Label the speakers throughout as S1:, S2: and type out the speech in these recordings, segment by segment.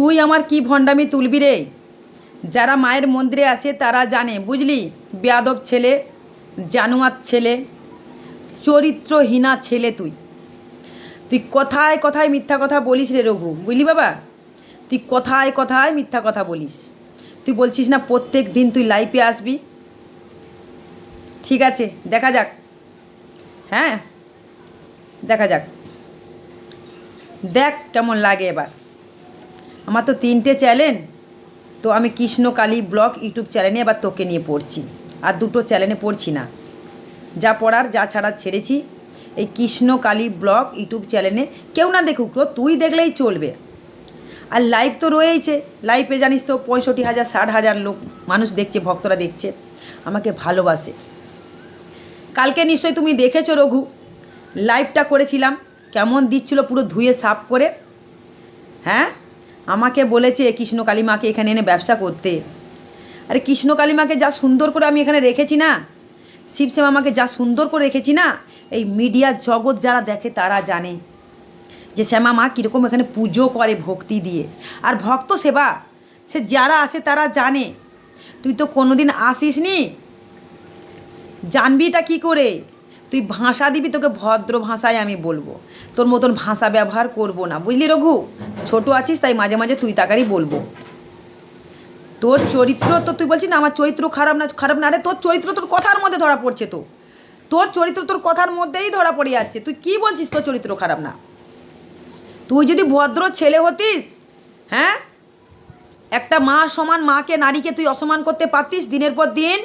S1: তুই আমার কি ভণ্ডামি তুলবি রে? যারা মায়ের মন্দিরে আসে তারা জানে, বুঝলি? বেয়াদব ছেলে জানুয়ার ছেলে, চরিত্রহীনা ছেলে তুই। তুই কথায় কথায় মিথ্যা কথা বলিস রে রঘু, বুঝলি বাবা? তুই কথায় কথায় মিথ্যা কথা বলিস। তুই বলছিস না প্রত্যেক দিন তুই লাইফে আসবি? ঠিক আছে, দেখা যাক। হ্যাঁ? দেখা যাক। দেখ কেমন লাগে এবার। আমার তো তিনটে চ্যানেল। তো আমি কৃষ্ণ কালী ব্লগ ইউটিউব চ্যানেলে আবার তোকে নিয়ে পড়ছি। আর দুটো চ্যানেলে পড়ছি না। যা পড়ার, যা ছাড়া ছেড়েছি। এই কৃষ্ণ কালী ব্লগ ইউটিউব চ্যানেলে কেউ না দেখুক তো, তুই দেখলেই চলবে। আর লাইভ তো রয়েইছে। লাইভে জানিস তো পঁয়ষট্টি হাজার, ষাট হাজার লোক, মানুষ দেখছে, ভক্তরা দেখছে। আমাকে ভালোবাসে। কালকে নিশ্চয়ই তুমি দেখেছ, রঘু। লাইভটা করেছিলাম। কেমন দিচ্ছিল পুরো ধুয়ে সাফ করে। হ্যাঁ? আমাকে বলেছে কৃষ্ণ কালীমাকে এখানে এনে ব্যবসা করতে। আরে কৃষ্ণ কালীমাকে যা সুন্দর করে আমি এখানে রেখেছি না শিবসেবা আমাকে যা সুন্দর করে রেখেছি না, এই মিডিয়ার জগৎ যারা দেখে তারা জানে যে শ্যামা মা কীরকম এখানে পুজো করে ভক্তি দিয়ে। আর ভক্ত সেবা, সে যারা আসে তারা জানে। তুই তো কোনোদিন আসিস নি জানবিটা কি করে? তুই ভাষা দিবি, তোকে ভদ্র ভাষায় আমি বলব। তোর মতন ভাষা ব্যবহার করব না। বুঝলি রঘু? ছোট আছিস, তাই মাঝে মাঝে তুই তাকারই বলব। তোর চরিত্র তো তুই বলছিস না, আমার চরিত্র খারাপ না খারাপ না রে তোর চরিত্র তোর কথার মধ্যে ধরা পড়ছে তো। তোর চরিত্র তোর কথার মধ্যেই ধরা পড়ে যাচ্ছে। তুই কি বলছিস তোর চরিত্র খারাপ না? তুই যদি ভদ্র ছেলে হতিস হ্যাঁ? একটা মা সমান মাকে, নারীকে তুই অসমান করতে পারতিস দিনের পর দিন,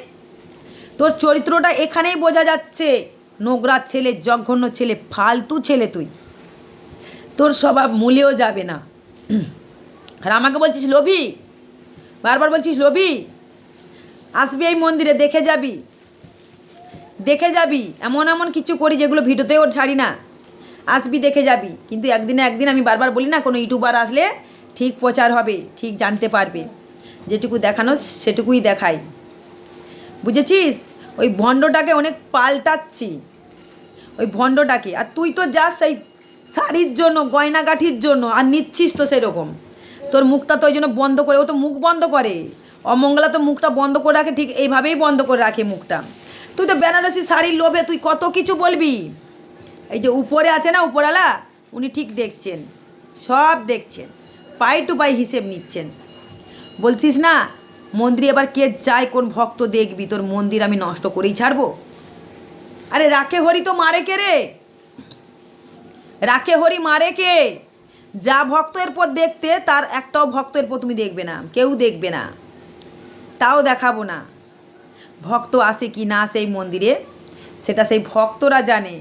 S1: তোর চরিত্রটা এখানেই বোঝা যাচ্ছে। নোংরা ছেলে, জঘন্য ছেলে, ফালতু ছেলে তুই। তোর স্বভাব মূলেও যাবে না। আর আমাকে বলছিস, লোভি? বারবার বলছিস, লোভি? আসবি এই মন্দিরে, দেখে যাবি। দেখে যাবি, এমন এমন কিছু করি যেগুলো ভিডিওতেও ছাড়ি না। আসবি, দেখে যাবি। কিন্তু একদিনে একদিন আমি বারবার বলি না, কোনো ইউটিউবার আসলে ঠিক প্রচার হবে, ঠিক জানতে পারবে। যেটুকু দেখানো, সেটুকুই দেখাই। বুঝেছিস? ওই ভণ্ডটাকে অনেক পাল্টাচ্ছি। ওই ভণ্ডটাকে। আর তুই তো যাস সেই শাড়ির জন্য, গয়নাগাঠির জন্য, আর নিচ্ছিস তো সেরকম। তোর মুখটা তো ওই জন্য বন্ধ করে, ও তো মুখ বন্ধ করে। অমঙ্গলা তো মুখটা বন্ধ করে রাখে, ঠিক এইভাবেই বন্ধ করে রাখে মুখটা। তুই তো বেনারসি শাড়ির লোভে, তুই কত কিছু বলবি? এই যে উপরে আছে না উপরওয়ালা উনি ঠিক দেখছেন, সব দেখছেন, পাই টু পাই হিসেব নিচ্ছেন। বলছিস না, মন্দিরে এবার কে যায়, কোন ভক্ত দেখবি? তোর মন্দির আমি নষ্ট করেই ছাড়বো। আরে রাখে হরি তো মারে কে রে? রাখে হরি মারে কে? যা ভক্তের পর দেখতে, তার একটাও ভক্তের পর তুমি দেখবে না, কেউ দেখবে না। তাও দেখাবো না। ভক্ত আসে কি না সেই মন্দিরে, সেটা সেই ভক্তরা জানে।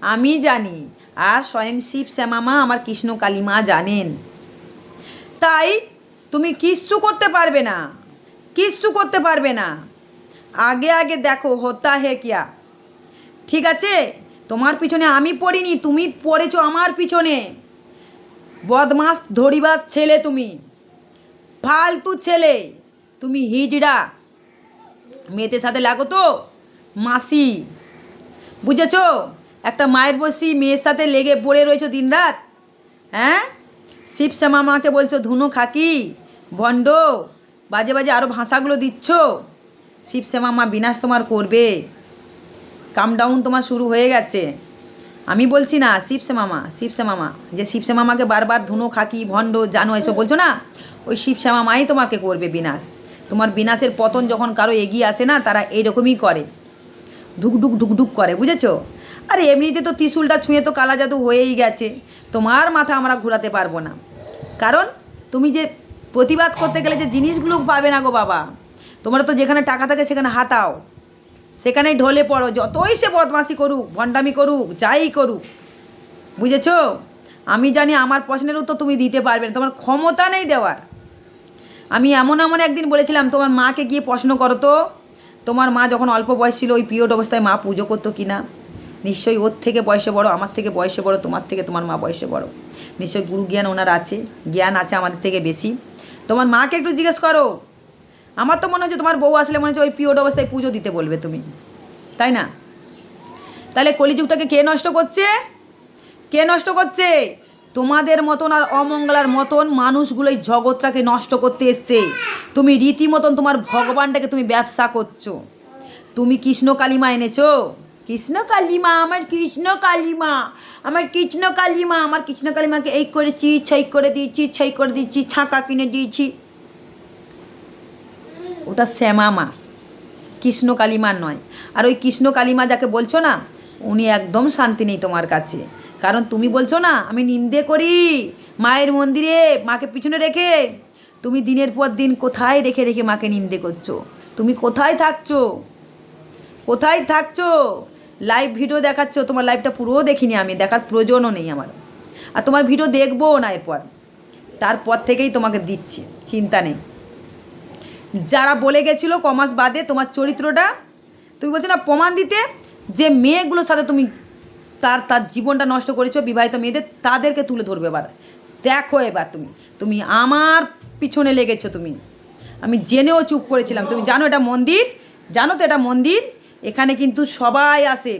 S1: আমি জানি, আর স্বয়ং শিব শ্যামামা আমার কৃষ্ণ কালীমা জানেন। তাই তুমি কিচ্ছু করতে পারবে না, কিচ্ছু করতে পারবে না। আগে আগে দেখো হতা হে কিয়া। ঠিক আছে? তোমার পিছনে আমি পড়িনি, তুমি পড়েছো আমার পিছনে। বদমাস ধরিবার ছেলে তুমি, ফালতু ছেলে। তুমি হিজড়া। মেয়েদের সাথে লাগো তো, মাসি। বুঝেছ? একটা মায়ের বসি মেয়ের সাথে লেগে পড়ে রয়েছো দিনরাত। হ্যাঁ? শিব শ্যামা মাকে বলছো, ধুনো খাকি, ভণ্ড, বাজে বাজে আরও ভাষাগুলো দিচ্ছ। শিব শ্যামা মা বিনাশ তোমার করবে। কাম ডাউন তোমার শুরু হয়ে গেছে। আমি বলছি না শিবসে মামা শিবসে মামা। যে শিবসে মামাকে বারবার ধুনো, খাকি, ভণ্ড, জানো, এসব বলছো না? ওই শিবসে মামাই তোমাকে করবে বিনাশ। তোমার বিনাশের পতন যখন কারও এগিয়ে আসে না, তারা এইরকমই করে। ঢুকঢুক ঢুকঢুক করে, বুঝেছ? আর এমনিতে তো ত্রিশুলটা ছুঁয়ে তো কালা জাদু হয়েই গেছে। তোমার মাথা আমরা ঘোরাতে পারব না। কারণ তুমি যে প্রতিবাদ করতে গেলে যে জিনিসগুলো পাবে না গো বাবা, তোমরা তো যেখানে টাকা থাকে সেখানে হাতাও। সেখানেই ঢলে পড়ো, যতই সে বদমাসি করুক, ভণ্ডামি করুক, যাই করুক। বুঝেছ? আমি জানি আমার প্রশ্নের উত্তর তুমি দিতে পারবে না, তোমার ক্ষমতা নেই দেওয়ার। আমি এমন এমন একদিন বলেছিলাম, তোমার মাকে গিয়ে প্রশ্ন করো তো। তোমার মা যখন অল্প বয়স ছিল, ওই পিরিয়ড অবস্থায় মা পুজো করতো কি না নিশ্চয়ই ওর থেকে বয়সে বড়, আমার থেকে বয়সে বড়, তোমার থেকে তোমার মা বয়সে বড়। নিশ্চয়ই গুরু জ্ঞান ওনার আছে, জ্ঞান আছে আমাদের থেকে বেশি। তোমার মাকে একটু জিজ্ঞেস করো আমার তো মনে হচ্ছে তোমার বউ আসলে মনে হচ্ছে ওই পিরিয়ড অবস্থায় পুজো দিতে বলবে তুমি। তাই না? তাহলে কলিযুগটাকে কে নষ্ট করছে? কে নষ্ট করছে? তোমাদের মতন আর অমঙ্গলার মতন মানুষগুলোই জগৎটাকে নষ্ট করতে এসছে। তুমি রীতিমতন তোমার ভগবানটাকে তুমি ব্যবসা করছ। তুমি কৃষ্ণ কালিমা এনেছো? কৃষ্ণ কালিমা, আমার কৃষ্ণ কালিমা, আমার কৃষ্ণ কালিমা, আমার কৃষ্ণ কালিমাকে এই করেছি সেই করে দিয়েছি সেই করে দিয়েছি, ছাঁকা কিনে দিয়েছি। ওটা শ্যামা মা কৃষ্ণ কালিমার নয়। আর ওই কৃষ্ণ কালিমা যাকে বলছো না, উনি একদম শান্তি নেই তোমার কাছে। কারণ তুমি বলছো না, আমি নিন্দে করি মায়ের মন্দিরে, মাকে পিছনে রেখে। তুমি দিনের পর দিন কোথায় রেখে রেখে মাকে নিন্দে করছ? তুমি কোথায় থাকছো? কোথায় থাকছো? লাইভ ভিডিও দেখাচ্ছ, তোমার লাইভটা পুরোও দেখিনি আমি, দেখার প্রয়োজনও নেই আমার। আর তোমার ভিডিও দেখবও না এরপর। তারপর থেকেই তোমাকে দিচ্ছি, চিন্তা নেই। যারা বলে গেছিল কমাস বাদে তোমার চরিত্রটা, তুমি বলছো না, প্রমাণ দিতে যে মেয়েগুলোর সাথে তুমি তার তার জীবনটা নষ্ট করেছ, বিবাহিত মেয়েদের, তাদেরকে তুলে ধরবে এবার। দেখো এবার তুমি তুমি আমার পিছনে লেগেছো তুমি। আমি জেনেও চুপ করেছিলাম। তুমি জানো এটা মন্দির? জানো তো এটা মন্দির? এখানে কিন্তু সবাই আসে।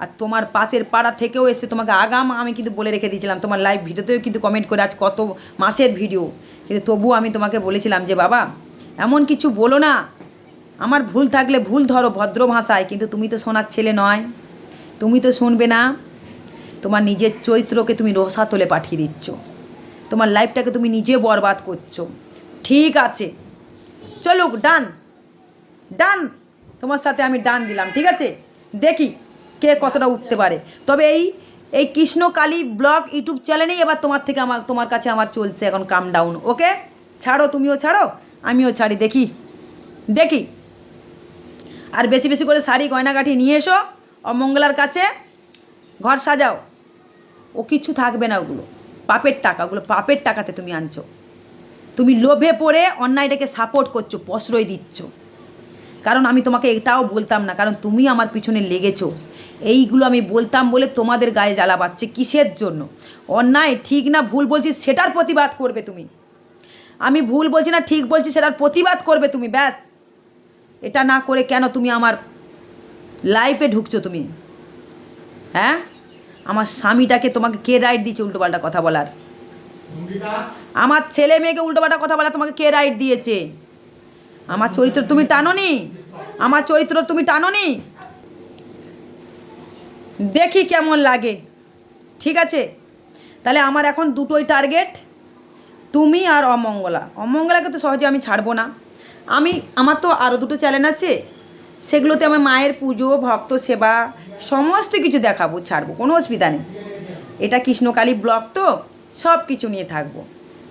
S1: আর তোমার পাশের পাড়া থেকেও এসে তোমাকে আগাম, আমি কিন্তু বলে রেখে দিয়েছিলাম। তোমার লাইভ ভিডিওতেও কিন্তু কমেন্ট করে আজ কত মাসের ভিডিও কিন্তু তবুও আমি তোমাকে বলেছিলাম যে, বাবা এমন কিছু বলো না। আমার ভুল থাকলে ভুল ধরো ভদ্র ভাষায়, কিন্তু তুমি তো শোনার ছেলে নয়। তুমি তো শুনবে না। তোমার নিজের চরিত্রকে তুমি রসাতলে পাঠিয়ে দিচ্ছ। তোমার লাইফটাকে তুমি নিজে বরবাদ করছ। ঠিক আছে। চলুক, ডান। ডান। তোমার সাথে আমি ডান দিলাম, ঠিক আছে? দেখি কে কতটা উঠতে পারে। তবে এই এই কৃষ্ণ কালী ব্লগ ইউটিউব চ্যানেলেই এবার তোমার থেকে আমার, তোমার কাছে আমার চলছে এখন কাম ডাউন ওকে ছাড়ো, তুমিও ছাড়ো। আমিও ছাড়ি, দেখি। দেখি। আর বেশি বেশি করে শাড়ি, গয়নাগাঠি নিয়ে এসো, অমঙ্গলার কাছে। ঘর সাজাও। ও কিছু থাকবে না ওগুলো। পাপের টাকা, ওগুলো পাপের টাকাতে তুমি আনছো। তুমি লোভে পড়ে অন্যায়টাকে সাপোর্ট করছ, প্রশ্রয় দিচ্ছ। কারণ আমি তোমাকে এটাও বলতাম না, কারণ তুমি আমার পিছনে লেগেছো। এইগুলো আমি বলতাম বলে তোমাদের গায়ে জ্বালা পাচ্ছে। কিসের জন্য? অন্যায় ঠিক না, ভুল বলছি, সেটার প্রতিবাদ করবে তুমি। আমি ভুল বলছি না ঠিক বলছি সেটার প্রতিবাদ করবে তুমি ব্যাস। এটা না করে কেন তুমি আমার লাইফে ঢুকছো তুমি? হ্যাঁ? আমার স্বামীটাকে তোমাকে কে রাইট দিচ্ছে উল্টোপাল্টা কথা বলার? আমার ছেলে মেয়েকে উল্টোপাল্টা কথা বলা তোমাকে কে রাইট দিয়েছে? আমার চরিত্র তুমি টানোনি? আমার চরিত্র তুমি টানোনি? দেখি কেমন লাগে। ঠিক আছে? তাহলে আমার এখন দুটোই টার্গেট তুমি আর অমঙ্গলা। অমঙ্গলাকে তো সহজে আমি ছাড়বো না। আমি, আমার তো আরও দুটো চ্যানেল আছে। সেগুলোতে আমার মায়ের পুজো, ভক্ত সেবা, সমস্ত কিছু দেখাবো, ছাড়বো, কোনো অসুবিধা নেই। এটা কৃষ্ণকালী ব্লগ তো, সব কিছু নিয়ে থাকব।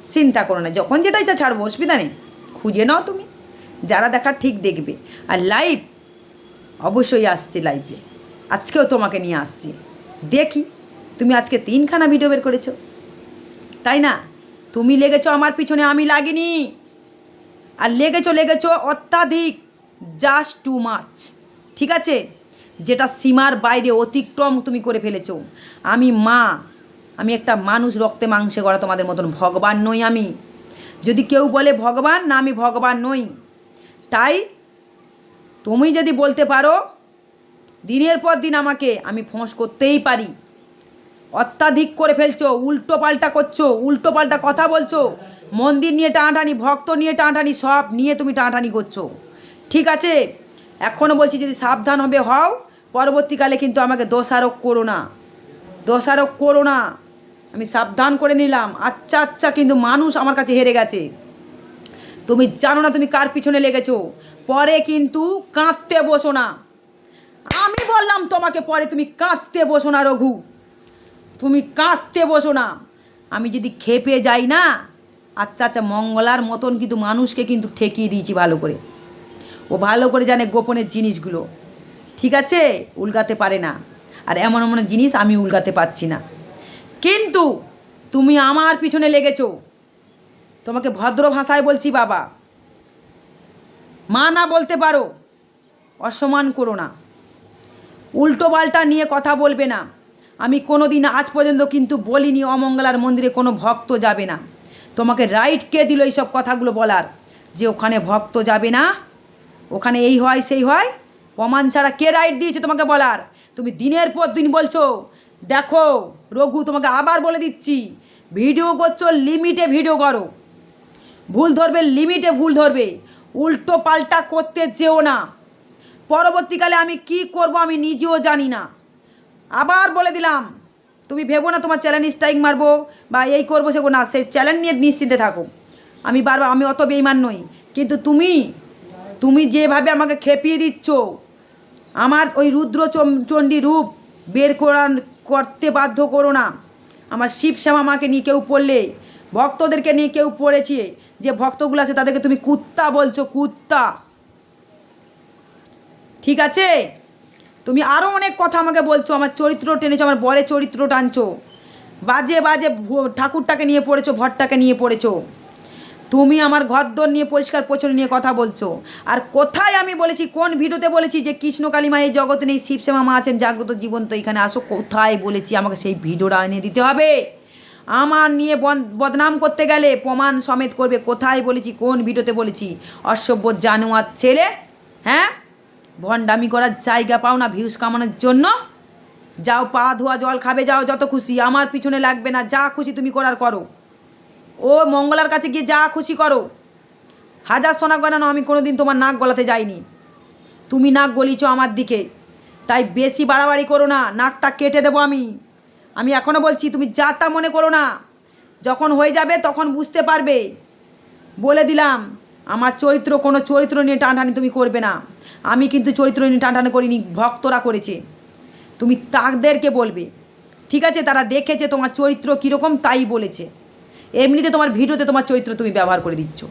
S1: চিন্তা করো না, যখন যেটা ইচ্ছা ছাড়বো, অসুবিধা নেই। খুঁজে নাও তুমি। যারা দেখার ঠিক দেখবে। আর লাইভ অবশ্যই আসছে লাইভে আজকেও তোমাকে নিয়ে আসছি। দেখি, তুমি আজকে তিনখানা ভিডিও বের করেছ। তাই না? তুমি লেগেছো আমার পিছনে, আমি লাগিনি। আর লেগেছো লেগেছো অত্যাধিক জাস্ট টু মাচ ঠিক আছে? যেটা সীমার বাইরে অতিক্রম তুমি করে ফেলেছো। আমি মা, আমি একটা মানুষ রক্তে মাংসে গড়া তোমাদের মতন ভগবান নই আমি। যদি কেউ বলে, ভগবান? না, আমি ভগবান নই। তাই তুমি যদি বলতে পারো, দিনের পর দিন আমাকে আমি ফোঁস করতেই পারি। অত্যাধিক করে ফেলছো, উল্টো পাল্টা করছ, উল্টো পাল্টা কথা বলছো। মন্দির নিয়ে টানাটানি, ভক্ত নিয়ে টানাটানি, সব নিয়ে তুমি টানাটানি করছ। ঠিক আছে? এখনও বলছি যদি সাবধান হবে, হও। পরবর্তীকালে কিন্তু আমাকে দোষারোপ করো না। দোষারোপ করো না। আমি সাবধান করে নিলাম। আচ্ছা আচ্ছা কিন্তু মানুষ আমার কাছে হেরে গেছে। তুমি জানো না তুমি কার পিছনে লেগেছো। পরে কিন্তু কাঁদতে বসো না। আমি বললাম তোমাকে, পরে তুমি কাঁদতে বসো না, রঘু। তুমি কাঁদতে বসো না। আমি যদি খেপে যাই না আচ্ছা আচ্ছা মঙ্গলার মতন কিন্তু মানুষকে কিন্তু ঠেকিয়ে দিয়েছি ভালো করে। ও ভালো করে জানে গোপনের জিনিসগুলো। ঠিক আছে? উলগাতে পারে না। আর এমন এমন জিনিস আমি উলগাতে পারছি না। কিন্তু তুমি আমার পিছনে লেগেছো। তোমাকে ভদ্র ভাষায় বলছি, বাবা। মা না বলতে পারো, অসম্মান করো না। উল্টো পাল্টা নিয়ে কথা বলবে না। আমি কোনো দিন আজ পর্যন্ত কিন্তু বলিনি অমঙ্গলার মন্দিরে কোনো ভক্ত যাবে না। তোমাকে রাইট কে দিল এইসব কথাগুলো বলার? যে ওখানে ভক্ত যাবে না, ওখানে এই হয়, সেই হয়? প্রমাণ ছাড়া কে রাইট দিয়েছে তোমাকে বলার? তুমি দিনের পর দিন বলছো, দেখো, রঘু, তোমাকে আবার বলে দিচ্ছি, ভিডিও করছ লিমিটে ভিডিও করো। ভুল ধরবে লিমিটে ভুল ধরবে। উল্টো পাল্টা করতে যেও না। পরবর্তীকালে আমি কি করব আমি নিজেও জানি না। আবার বলে দিলাম, তুমি ভেবো না তোমার চ্যালেঞ্জ স্ট্রাইক মারবো বা এই করব সেগো না, সেই চ্যালেঞ্জ নিয়ে নিশ্চিন্তে থাকো। আমি বারবার, আমি অত বেইমান নই। কিন্তু তুমি তুমি যেভাবে আমাকে খেপিয়ে দিচ্ছ, আমার ওই রুদ্র চণ্ডী রূপ বের করান, করতে বাধ্য করো না। আমার শিব শ্যামা মাকে নিয়ে কেউ পড়লে, ভক্তদেরকে নিয়ে কেউ পড়েছে, যে ভক্তগুলো আছে তাদেরকে তুমি কুত্তা বলছো, কুত্তা। ঠিক আছে? তুমি আরও অনেক কথা আমাকে বলছো, আমার চরিত্র টেনেছো, আমার বরের চরিত্র টানছো। বাজে বাজে ঠাকুরটাকে নিয়ে পড়েছো, ভট্টাকে নিয়ে পড়েছো। তুমি আমার ঘরদোর নিয়ে পরিষ্কার পরিচ্ছন্ন নিয়ে কথা বলছো। আর কোথায় আমি বলেছি, কোন ভিডিওতে বলেছি যে কৃষ্ণ কালীমা এই জগতে নেই শিবশ্যামা মা আছেন, জাগ্রত জীবন তো এখানে আসো, কোথায় বলেছি, আমাকে সেই ভিডিওটা এনে দিতে হবে। আমার নিয়ে বদনাম করতে গেলে প্রমাণ সমেত করবে, কোথায় বলেছি, কোন ভিডিওতে বলেছি, অসভ্য জানোয়ার ছেলে হ্যাঁ? ভণ্ডামি করার জায়গা পাও না ভিউজ কামানোর জন্য। যাও পা ধোয়া, জল খাবে, যাও, যত খুশি। আমার পিছনে লাগবে না, যা খুশি তুমি করার করো। ও মঙ্গলার কাছে গিয়ে যা খুশি করো। হাজার সোনা গয়না আমি কোনো দিন তোমার নাক গলাতে যাইনি। তুমি নাক গলিছ আমার দিকে। তাই বেশি বাড়াবাড়ি করো না, নাকটা কেটে দেবো আমি। আমি এখনও বলছি, তুমি যা তা মনে করো না, যখন হয়ে যাবে তখন বুঝতে পারবে। বলে দিলাম আমার চরিত্র, কোনো চরিত্র নিয়ে টানটানি তুমি করবে না। আমি কিন্তু চরিত্র নিয়ে টানটানি করিনি, ভক্তরা করেছে। তুমি তাদেরকে বলবে। ঠিক আছে, তারা দেখেছে তোমার চরিত্র কীরকম, তাই বলেছে। এমনিতে তোমার ভিডিওতে তোমার চরিত্র তুমি ব্যবহার করে দিচ্ছ।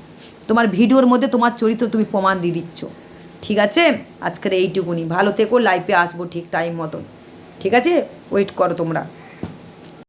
S1: তোমার ভিডিওর মধ্যে তোমার চরিত্র তুমি প্রমাণ দিয়ে দিচ্ছ। ঠিক আছে? আজকের এইটুকুনি। ভালো থেকো লাইফে আসব ঠিক টাইম মতন। ঠিক আছে? ওয়েট করো তোমরা।